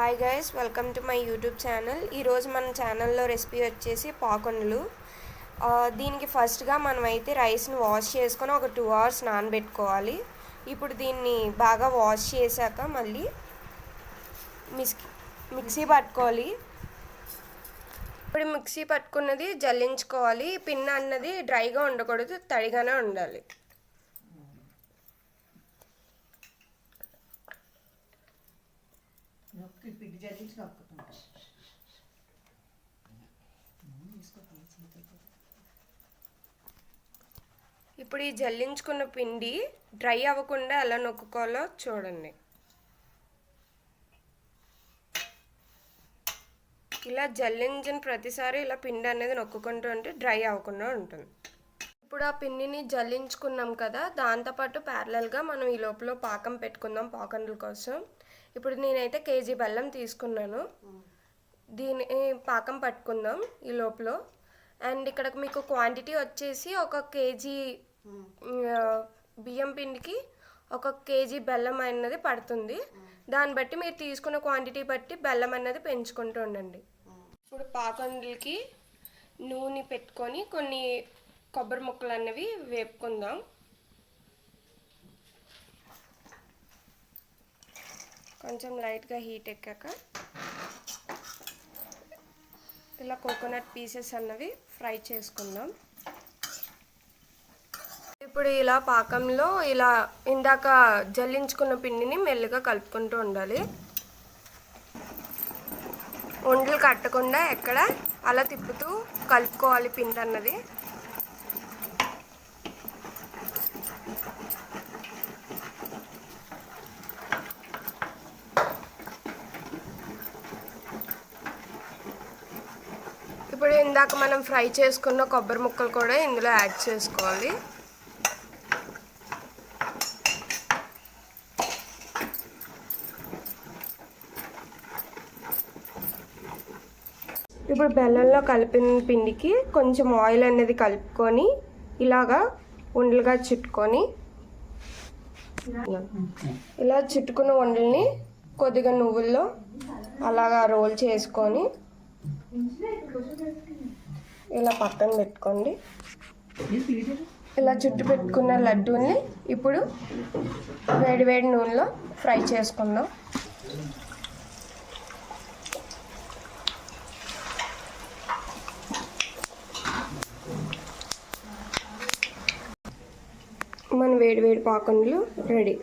Hi guys welcome to my YouTube channel ఈరోజు మన ఛానల్లో రెసిపీ వచ్చేసి పాకొండలు. దీనికి ఫస్ట్గా మనమైతే రైస్ని వాష్ చేసుకొని ఒక టూ అవర్స్ నానబెట్టుకోవాలి. ఇప్పుడు దీన్ని బాగా వాష్ చేశాక మళ్ళీ మిస్ మిక్సీ పట్టుకోవాలి. ఇప్పుడు మిక్సీ పట్టుకున్నది జల్లించుకోవాలి. పిన్ అన్నది డ్రైగా ఉండకూడదు తడిగానే ఉండాలి. నొక్కి జల్లించి నొక్కుతుంటా ఇప్పుడు ఈ జల్లించుకున్న పిండి డ్రై అవ్వకుండా ఎలా నొక్కుకోవాలో చూడండి. ఇలా జల్లించిన ప్రతిసారి ఇలా పిండి అనేది నొక్కుకుంటూ ఉంటే డ్రై అవ్వకుండా ఉంటుంది. ఇప్పుడు ఆ పిండిని జల్లించుకున్నాం కదా దాంతోపాటు ప్యారలల్గా మనం ఈ లోపల పాకం పెట్టుకుందాం పాకండ్ల కోసం. ఇప్పుడు నేనైతే కేజీ బెల్లం తీసుకున్నాను. దీని పాకం పట్టుకుందాం ఈ లోపల. అండ్ ఇక్కడ మీకు క్వాంటిటీ వచ్చేసి ఒక కేజీ బియ్యం పిండికి ఒక కేజీ బెల్లం అన్నది పడుతుంది. దాన్ని బట్టి మీరు తీసుకున్న క్వాంటిటీ బట్టి బెల్లం అన్నది పెంచుకుంటూ ఉండండి. ఇప్పుడు పాకండ్లకి నూనె పెట్టుకొని కొన్ని కొబ్బరి ముక్కలు అన్నవి వేపుకుందాం. కొంచెం లైట్గా హీట్ ఎక్కాక ఇలా కోకోనట్ పీసెస్ అన్నవి ఫ్రై చేసుకుందాం. ఇప్పుడు ఇలా పాకంలో ఇలా ఇందాక జల్లించుకున్న పిండిని మెల్లిగా కలుపుకుంటూ ఉండాలి. ఉండలు కట్టకుండా ఎక్కడ అలా తిప్పుతూ కలుపుకోవాలి పిండి అన్నది. ఇప్పుడు ఇందాక మనం ఫ్రై చేసుకున్న కొబ్బరి ముక్కలు కూడా ఇందులో యాడ్ చేసుకోవాలి. ఇప్పుడు బెల్లంలో కలిపిన పిండికి కొంచెం ఆయిల్ అనేది కలుపుకొని ఇలాగా ఉండలుగా చుట్టుకొని ఇలా చుట్టుకున్న ఉండల్ని కొద్దిగా నువ్వుల్లో అలాగా రోల్ చేసుకొని ఇలా పక్కన పెట్టుకోండి. ఇలా చుట్టు పెట్టుకున్న లడ్డూని ఇప్పుడు వేడి వేడి నూనెలో ఫ్రై చేసుకుందాం. మన వేడి వేడి పాకండ్లు రెడీ.